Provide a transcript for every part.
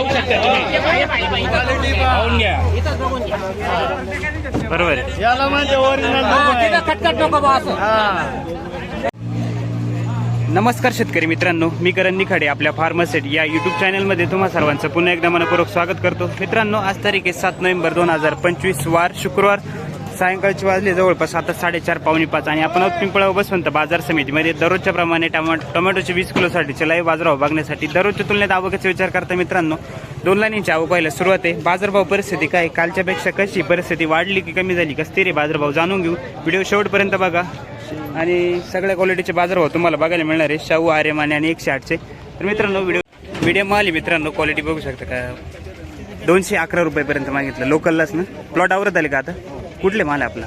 पाहू शकता तुम्ही. पाहून घ्या. बरोबर आहे. याला म्हणजे ओरिजिनल कटकट नको बा असं. नमस्कार शेतकरी मित्रांनो मी करण निखाडे आपल्या फार्मसेट या युट्यूब चॅनलमध्ये तुम्हा सर्वांचं पुन्हा एकदा मनपूर्वक स्वागत करतो. मित्रांनो आज तारीख आहे सात नोव्हेंबर दोन हजार पंचवीस वार शुक्रवार. सायंकाळचे वाजले जवळपास आता साडेचार पावणे पाच आणि आपण आहोत पिंपळाव बसवंत बाजार समितीमध्ये. दररोजच्या प्रमाणे टमाट टोमॅटोचे वीस किलोसाठीचे लाईव्ह बाजारभाव बघण्यासाठी दररोजच्या तुलनेत आवकाचा विचार करता मित्रांनो दोन लाईनीची आवक व्हायला सुरुवात आहे. बाजारभाव परिस्थिती काय? कालच्यापेक्षा कशी? परिस्थिती वाढली की कमी झाली? कसं रे बाजारभाव? जाणून घेऊ. व्हिडिओ शेवटपर्यंत बघा. आणि सगळ्या क्वालिटीचे बाजारभाव तुम्हाला बघायला मिळणार आहे. शाहू आर्यमाने आणि एकशे आठचे. तर मित्रांनो व्हिडिओ व्हिडिओ माल मित्रांनो क्वालिटी बघू शकता का? दोनशे अकरा रुपयेपर्यंत मागितलं. लोकललाच ना? प्लॉट आवरत आले का आता? कुठले माल आहे आपला?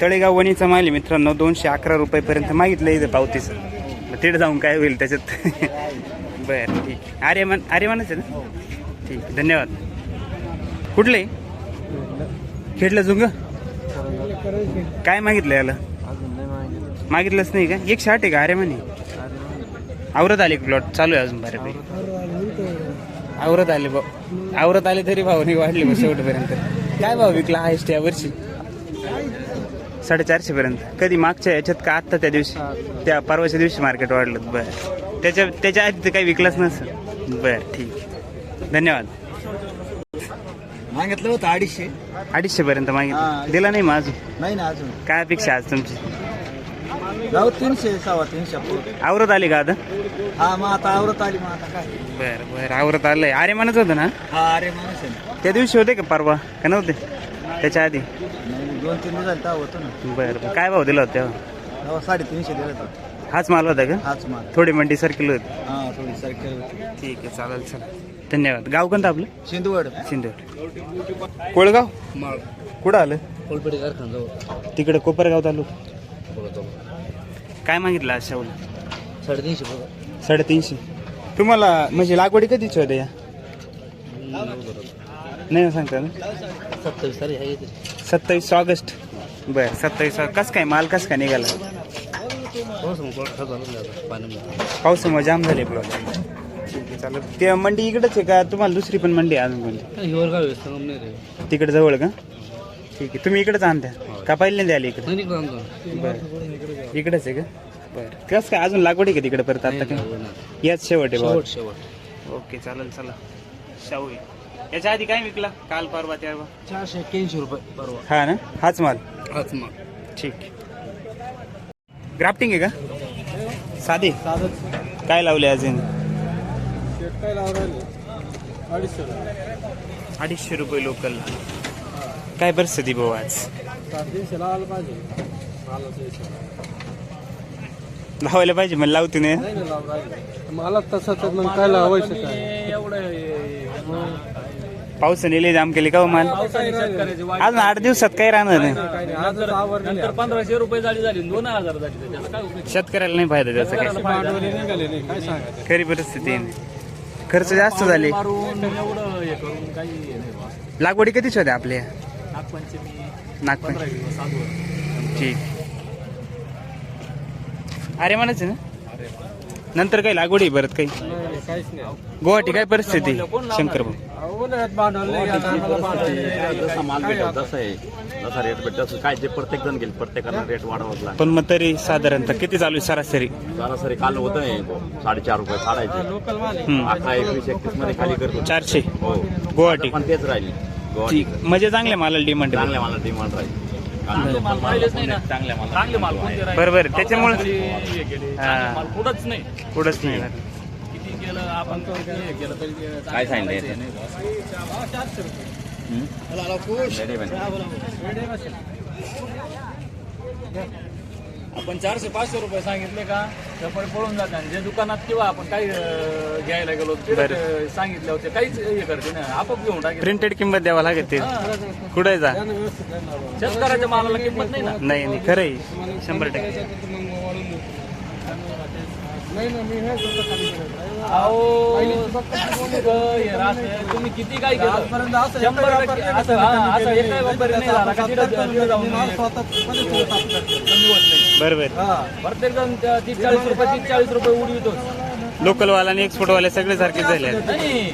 तळेगाव वणीचा माल आहे मित्रांनो दोनशे अकरा रुपयेपर्यंत मागितलं इथं पावतीचं. मग तिथे जाऊन काय होईल त्याच्यात? बरं ठीक. आर्यमान आर्यमानच आहे ना? ठीक आहे, धन्यवाद. कुठले? खेडलं जुंग काय मागितलं याला? मागितलंच नाही का? एक आठ आहे का अरे म्हणे आवरत आले प्लॉट चालू आहे अजून बऱ्यापैकी. आवरत आले भाऊ. आवरत आले तरी भाऊ नाही वाढले मग शेवटपर्यंत. काय भाव विकला आहेस या वर्षी? साडेचारशे पर्यंत कधी मागच्या याच्यात का आत्ता त्या दिवशी त्या परवाच्या दिवशी मार्केट वाढलं? बरं. त्याच्या त्याच्या आधी तर काही विकलंच नसं बरं ठीक धन्यवाद. मागितलं होतं अडीचशे. अडीचशे पर्यंत मागितलं. दिला नाही मग अजून? नाही ना अजून. काय अपेक्षा आज तुमची? जाऊ तीनशे सव्वा तीनशे. आवरत आली का आता? हा मग आता आवरत आली मग आता काय? बर बर. आवरत आलंय. अरे म्हणत होतं ना? हा अरे माणूस आहे ना. त्या दिवशी होते का परवा? का नव्हते? त्याच्या आधी? दोन तीन दिवस झाले तेव्हा होतो ना. बर बर. काय भाव दिला होता तेव्हा? तेव्हा साडेतीनशे दिले होते. हाच माल होता का? हाच माल. थोडी मंडी सर्किल होती. हा थोडी सारखी ठीक आहे चालेल चला. धन्यवाद. गाव कोणतं आपलं? सिंधुवड सिंधू कोळगाव? कुठं आलं? कोलपेटी कारखाना जाऊ तिकडे कोपरगाव तालुक. काय मागितलं आज शाहूला? साडेतीनशे साडेतीनशे. तुम्हाला म्हणजे लागवडी कधीची होते या? नाही सांगता ना? सत्तावीस तारीख आहे सत्तावीस ऑगस्ट. बर सत्तावीस कसं काय माल कसं काय निघाला? पाऊस मग पाण्यामध्ये पावसामुळे जाम झाले प्लॉट ठीक आहे चालेल. ते मंडी इकडेच आहे का? तुम्हाला दुसरी पण मंडी आहे अजून कोणती? तिकडे जवळ का? ठीक आहे. तुम्ही इकडेच आणत्या का पहिल्यांदा आले इकडे? बरं. इकडेच आहे का? बरं. कसं काय अजून लागवड आहे का तिकडे परत आता? काय याच शेवट आहे शेवट. ओके चालेल चला. शाहू आहे. याच्या आधी काय विकला काल परवा तेव्हा चारशे एक्क्याऐंशी रुपये परवा. हा ना? हाच माल? हाच मग ठीक. ग्राफ्टिंग आहे का? साधे? काय लावले अजून? अडीचशे रुपये. लोकल काय परिस्थिती भाऊ आज? लावायला पाहिजे. मला लावते नाही मला तसं तर मग काय आवश्यक आहे पावसाने लय जाम केले का हो माल? अजून आठ दिवसात काही राहणार नाही. आवडली पंधराशे रुपये झाली झाली दोन हजार झाली. त्याचा काय उपयोग? शेतकऱ्याला नाही फायदा त्याचा काय भांडवली निघाले नाही काय सांगायचं? खरी परिस्थिती आहे. खर्च जास्त झाले. मारून एवढं हे करून काही हे नाही. बा. लागवडी कधीच होत्या आपल्या नागपंचमी पंधरा दिवस ठीक. अरे म्हणायचं ना. नंतर काही लागवडी परत काही. नाही, काहीच नाही. गुवाहाटी काय परिस्थिती? शंकर भाऊ उन्हाळ्यात भांडवल नाही आता आम्हाला भांडवल जसा माल भेटेल तसं आहे. जसा रेट भेटेल तसं काय जे प्रत्येक जण घेईल प्रत्येकाला रेट वाढवत लागेल. पण मग तरी साधारणतः किती चालू आहे सरासरी? सरासरी काल होतं आहे साडेचार रुपये काढायचे लोकल माल आहे. हम्म. अकरा एकवीस एकतीसमध्ये खाली करतो. चारशे. हो. गुवाहाटी. पण तेच राहिली. गुवाहाटी. ठीक म्हणजे चांगल्या मालाला डिमांड चांगल्या माला डिमांड राहील. चांगले माल पाहिलेच नाही ना. चांगल्या माल चांगले माल कोणते राहिले? बरोबर त्याच्यामुळे हे गेले हा. माल कुठंच नाही. कुठंच नाही. केलं आपण हे केलं तरी ते चांगलं काय सांगितलं मालाचं याचं? नाही बा. रेडी बन. आपण चारशे पाचशे रुपये सांगितले का त्यामुळे पळून जाते आणि जे दुकानात किंवा आपण काही अं, घ्यायला गेलो ते बरं. सांगितले होते. काहीच हे करते ना. आपोआप घेऊन टाकेल. प्रिंटेड किंमत द्यावा लागेल ते. कुठे जा शेतकऱ्याच्या मालाला किंमत नाही ना? नाही नाही. खरं आहे. शंभर टक्के मग वाढून देऊ. नाही ना मी हे स्वतः खाली करायचं. अहो हे राहतं, तुम्ही किती काय केलं आजपर्यंत असं शंभर एकही टक्के व्यापारी असं हा, असं एकही व्यापारी नाही झाला का तिथं- तिथं जाऊन मी माल स्वतः मध्ये ठेवत असतो. कमी होत नाही बरोबर. प्रत्येक जण त्या तीस चाळीस रुपये तीस चाळीस रुपये उडवितो लोकल वाला आणि एक्सपोर्ट वाले सगळे सारखेच झाले आहेत. नाही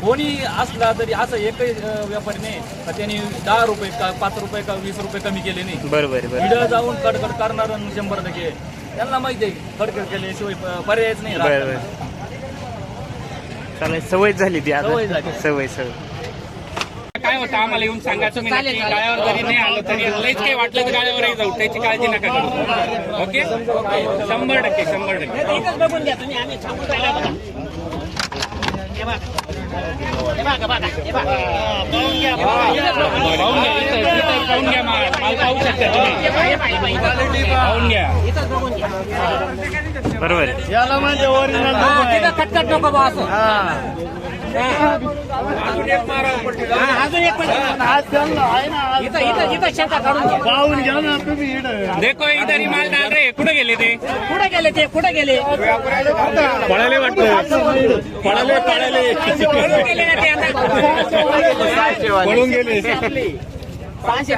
कोणी असला तरी असं एकही अं, व्यापारी नाही का त्यांनी दहा रुपये का पाच रुपये का वीस रुपये कमी केले नाही बरोबर आहे, बरोबर इडं जाऊन कडकड करणार आणि शंभर टक्के त्यांना माहिती आहे. कडकड केल्याशिवाय प- पर्यायच नाही बरं राहत. बरं चालेल सवय झाली ती सवय आता झाली. सवय सवय. काय होतं आम्हाला येऊन सांगा तुम्ही नक्की गाळ्यावर जरी नाही आलं तरी लईच काही वाटलं तर गाळ्यावरही जाऊ त्याची काळजी नका करू. ओके? शंभर टक्के शंभर टक्के. पाहून घ्या इथं इथं पाहून घ्या माल माल पाहू शकता तुम्ही. पाहून घ्या. बरोबर आहे. याला म्हणजे ओरिजिनल कटकट नको बा असं. अजून एक मारा. अजून एक इथं इथं इथं शेता काढून घ्या. पाहून घ्या ना तुम्ही इकडं. देखो इधर ही माल डाल रे कुठे गेले ते? कुठे गेले ते? कुठे गेले? पळाले वाटतं. पळाले पळाले. कुठे गेले ना ते आता. पळून गेले. पाचशे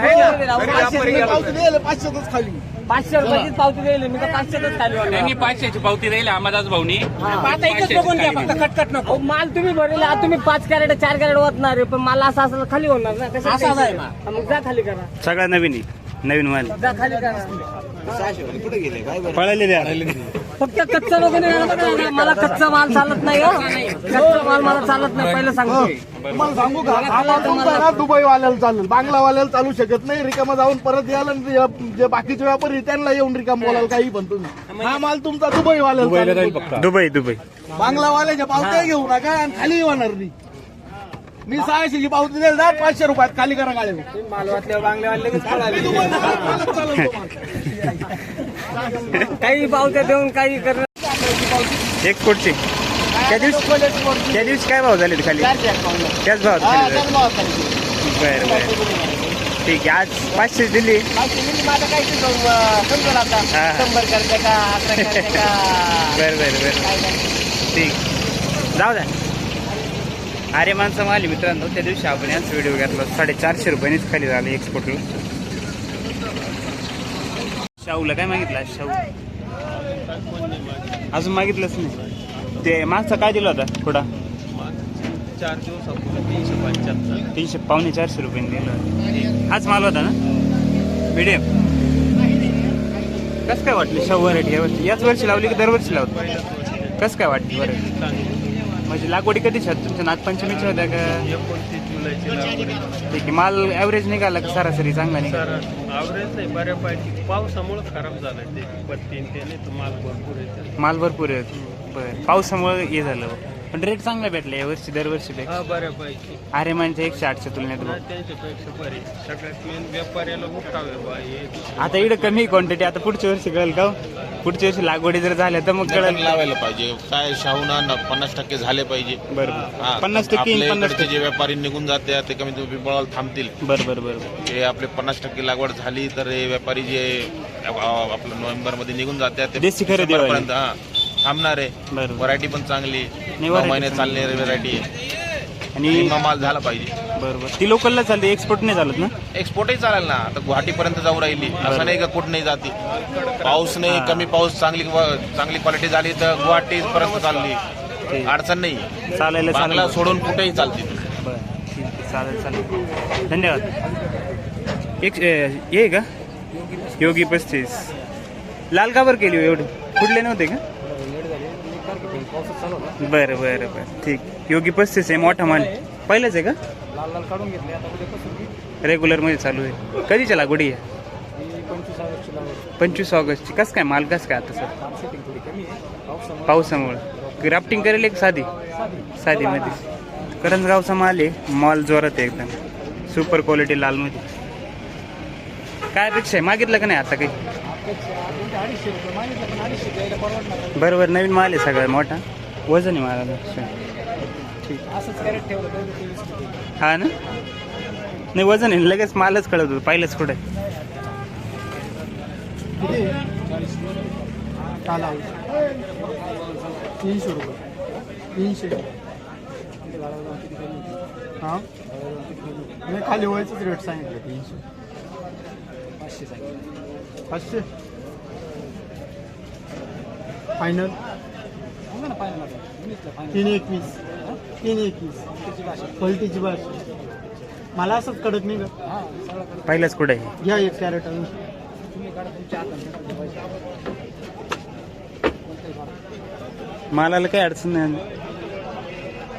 खाली. पाचशे रुपयाचीच पावती दिली मी तर पाचशेच खाली. त्यांनी पाचशेची पावती दिली अंबादास भाऊनी. आता इथंच बघून घ्या फक्त कटकट नको. माल तुम्ही भरले आता तुम्ही पाच कॅरेट चार कॅरेट आहे पण मला असं असं खाली होणार ना कसं मग जा खाली करा. सगळा नवीन नवीन माल. जा खाली करा. पळाले फक्त कच्चा ना, मला कच्चा माल चालत नाही हो. कच्चा माल मला चालत नाही पहिलं सांगतो. तुम्हाला सांगू का? हा माल तुमचा ना दुबई वाल्याला चालेल. बांगला वाल्याला चालू शकत नाही. रिकामा जाऊन परत याल आणि जे- जे बाकीचे व्यापारी त्यांना येऊन रिकाम बोलायला काही पण तुम्ही. हा माल तुमचा दुबई वाल्याला. Dubai Dubai. बांगला वाल्याच्या पावत्या घेऊ नका आणि खाली होणार नाही. मी सहाशेची पावती जा पाचशे रुपयात खाली करा गाडी काही पावत्या देऊन काही करणं एक्सपोर्टचे त्या दिवशी त्या दिवशी काय भाव झाले खाली? त्याच झाले. बरं बरं. ठीक आहे आज पाचशे दिली. माझं काही समजलं आता. शंभर करते का अकरा करते का? बरं बरं बरं. ठीक. जाऊ द्या. अरे माणसं माली मित्रांनो. त्या दिवशी आपण याच व्हिडिओ घेतला. साडेचारशे रुपयानेच खाली झाले एक्सपोर्टला शाहूला काय मागितला शाहू? अजून मागितलंच नाही. ते मागचा काय दिला होता थोडा चार दिवस तीनशे पंच्याहत्तर तीनशे पावणे चारशे रुपये दिला हाच माल होता ना? मीडियम. कसं काय वाटलं शाहू व्हरायटी या वर्षी याच वर्षी लावली की दरवर्षी लावतो? कसं काय वाटतं व्हरायटी म्हणजे लागवडी कधीच तुमच्या नागपंचमीच्या होत्या का? जुलैची ठीक आहे माल ॲव्हरेज निघाला का सरासरी? चांगला निघाला. आवरेज नाही बऱ्यापैकी. पावसामुळे खराब झालं ते. पत्ती ते नाही तर माल भरपूर येते माल भरपूर आहे. बरं. पावसामुळे हे झालं. पण रेट चांगला भेटला यावर्षी दरवर्षी पेक्षा. हा बऱ्यापैकी. अरे म्हणजे एकशे आठच्या तुलनेत ना बघ. त्यांच्यापेक्षा बरी सगळ्यात मेन व्यापाऱ्याला उठावे बा हे आता इकडे कमी क्वांटिटी आता पुढच्या वर्षी कळेल का हो? पुढच्या वर्षी लागवडी जर झाल्या तर मग कळेल. लावायला पाहिजे. काय शाहूना न- पन्नास टक्के झाले पाहिजे. बरोबर. हा. पन्नास टक्के आपल्या पन्नास इकडचे टक्के. जे व्यापारी निघून जाते ते कमी कमी पिंपळाला थांबतील. बरं बरं बरं ते आपले पन्नास टक्के लागवड झाली तर हे व्यापारी जे अ- आपलं नोव्हेंबरमध्ये निघून जाते ते देशी खरेदी डिसेंबरपर्यंत, हा थांबणार. आहे बरोबर. व्हरायटी पण चांगली. नऊ variety महिने. चालणारी व्हरायटी आहे. आणि निम्मा माल झाला पाहिजे. बरोबर ती लोकलला चालते एक्सपोर्ट नाही चालत ना? एक्सपोर्टही चालेल ना. आता गुवाहाटीपर्यंत जाऊ राहिली. असं नाही का कुठं नाही जाती. पाऊस नाही कमी पाऊस चांगली चांगली क्वालिटी झाली तर गुवाहाटी पर्यंत चालली अडचण नाही. चालायला बांगला चालेल सोडून कुठेही चालते. बरं ठीक आहे. चालेल चालेल. धन्यवाद. एक हे का? योगी पस्तीस. लाल का बरं केली हो एवढे? कुठले नव्हते का? बरं बरं बरं. ठीक. योगी पस्तीस आहे मोठा मान. पहिलंच आहे का? लाल लाल काढून घेतले. आता उद्या कसं रेग्युलरमध्ये चालू आहे. कधीच्या लागवडी आहे? पंचवीस ऑगस्टची लागवड पंचवीस ऑगस्टची. कसं काय माल कसं काय आता सर? माल सेटिंग थोडी कमी आहे. पावसामुळे. पावसामुळे. ग्राफ्टिंग करेल एक साधी? साधीमध्ये. करंजगावचा माल आहे. मॉल जोरात आहे एकदम. सुपर क्वालिटी लालमध्ये. काय अपेक्षा आहे? मागितलं का नाही आता काही? अडीचशे रुपये मागितलं पण अडीचशे द्यायला परवडणार बरोबर नवीन माल आहे सगळ्यात मोठा. वजन आहे मला असंच हा ना? नाही वजन आहे लगेच मालच कळत होतं पाहिलंच कुठे. तीनशे रुपये तीनशे हां नाही खाली व्हायचंच रेट सांगितलं. तीनशे पाचशे? सांगितलं पाचशे? फायनल सांगा ना फायनल आता वीसला फायनल तीन एकवीस. तीन एकवीस. पलटीची भाषा. मला असंच कडक नाही का? पहिलाच कुठं आहे? घ्या एक कॅरेट आणून मालाला काही अडचण नाही.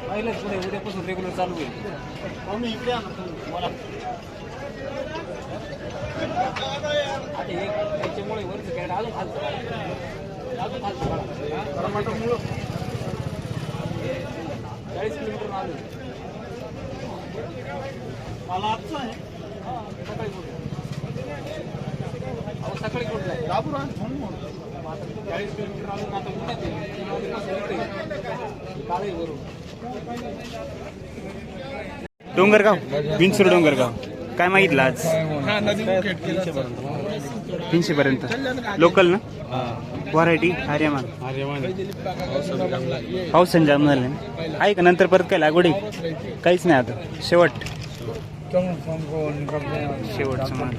पहिलेच पुढे उद्यापासून रेग्युलर चालू होईल. आता हे त्याच्यामुळे वरचं कॅरेट अजून खालचं काढा. अजून खालचं काढा. चाळीस किलोमीटर सकाळी कुठे सकाळी कुठे चाळीस किलोमीटर आता डोंगरगाव बिनसूर डोंगरगाव काय मागितलं आज तीनशे पर्यंत. लोकल ना? व्हरायटी आर्यमान पावसान जाम झालं ना? आहे का? नंतर परत काय लागवड? काहीच नाही आता. शेवट. शेवटचं माल.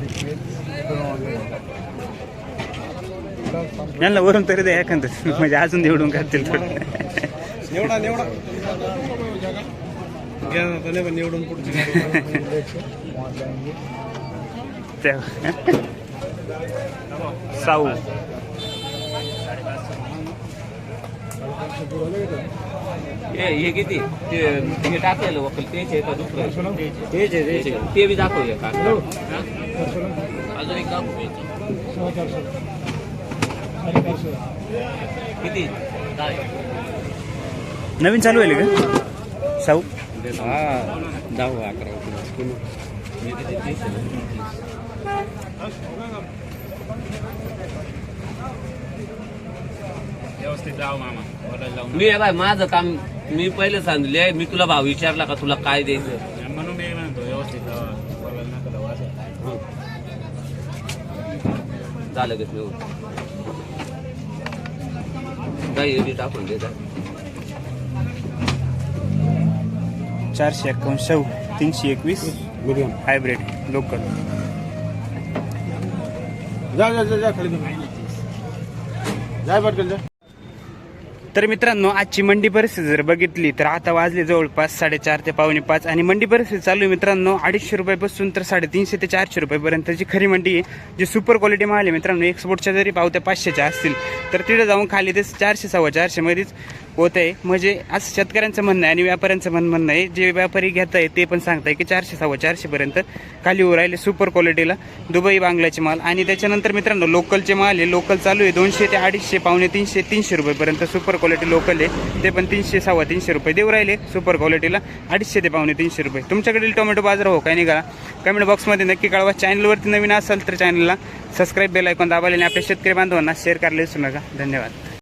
यांना वरून तरी द्या एखादं. म्हणजे अजून निवडून काढतील पण निवडून साऊ. हे हे किती? ते हे टाकलेलं वकील तेच आहे का दुसरं? तेच आहे तेच आहे. ते बी दाखवूया का? अजून एक दाखवू किती? नवीन चालू आहे का? साऊ? हा दहा अकरा व्यवस्थित मामा. मी बाय माझं काम मी पहिले सांगितले मी तुला भाव विचारला का तुला काय द्यायचं. म्हणून मी म्हणतो व्यवस्थित. झालं का मी काही टाकून देतात चारशे एकावन्न तीनशे एकवीस हायब्रिड लोकल. जा जा जा जा खाली जाय पटकन जा. तर मित्रांनो आजची मंडी परिस्थिती जर बघितली तर आता वाजले जवळपास साडेचार ते पावणे पाच आणि मंडी परिस्थिती चालू आहे मित्रांनो अडीचशे रुपयापासून तर साडेतीनशे ते चारशे रुपयापर्यंतची खरी मंडी आहे जी सुपर क्वालिटी माल आहे मित्रांनो. एक्सपोर्टच्या जरी पावत्या पाचशेच्या असतील तर तिथे जाऊन खाली ते चारशे सव्वा चारशे मध्येच होत आहे म्हणजे असं शेतकऱ्यांचं म्हणणं आहे आणि व्यापाऱ्यांचं म्हण- म्हणणं आहे. जे व्यापारी घेत आहे ते पण सांगताय की चारशे सव्वा चारशेपर्यंत खाली उभं राहिले सुपर क्वालिटीला दुबई बांगलाचे माल. आणि त्याच्यानंतर मित्रांनो लोकलचे माल आहे. लोकल चालू आहे. दोनशे ते अडीचशे पावणे तीनशे तीनशे रुपयेपर्यंत सुपर क्वालिटी लोकल आहे. ते पण तीनशे सव्वा तीनशे रुपये देऊ राहिले सुपर क्वालिटीला अडीचशे ते पावणे तीनशे रुपये. तुमच्याकडील टोमॅटो बाजार हो काय निघाला कमेंट बॉक्समध्ये नक्की कळवा. चॅनलवरती नवीन असाल तर चॅनलला सबस्क्राईब बेल ऐकून दाबाले आणि आपल्या शेतकरी बांधवांना शेअर करायला विसरू नका. धन्यवाद.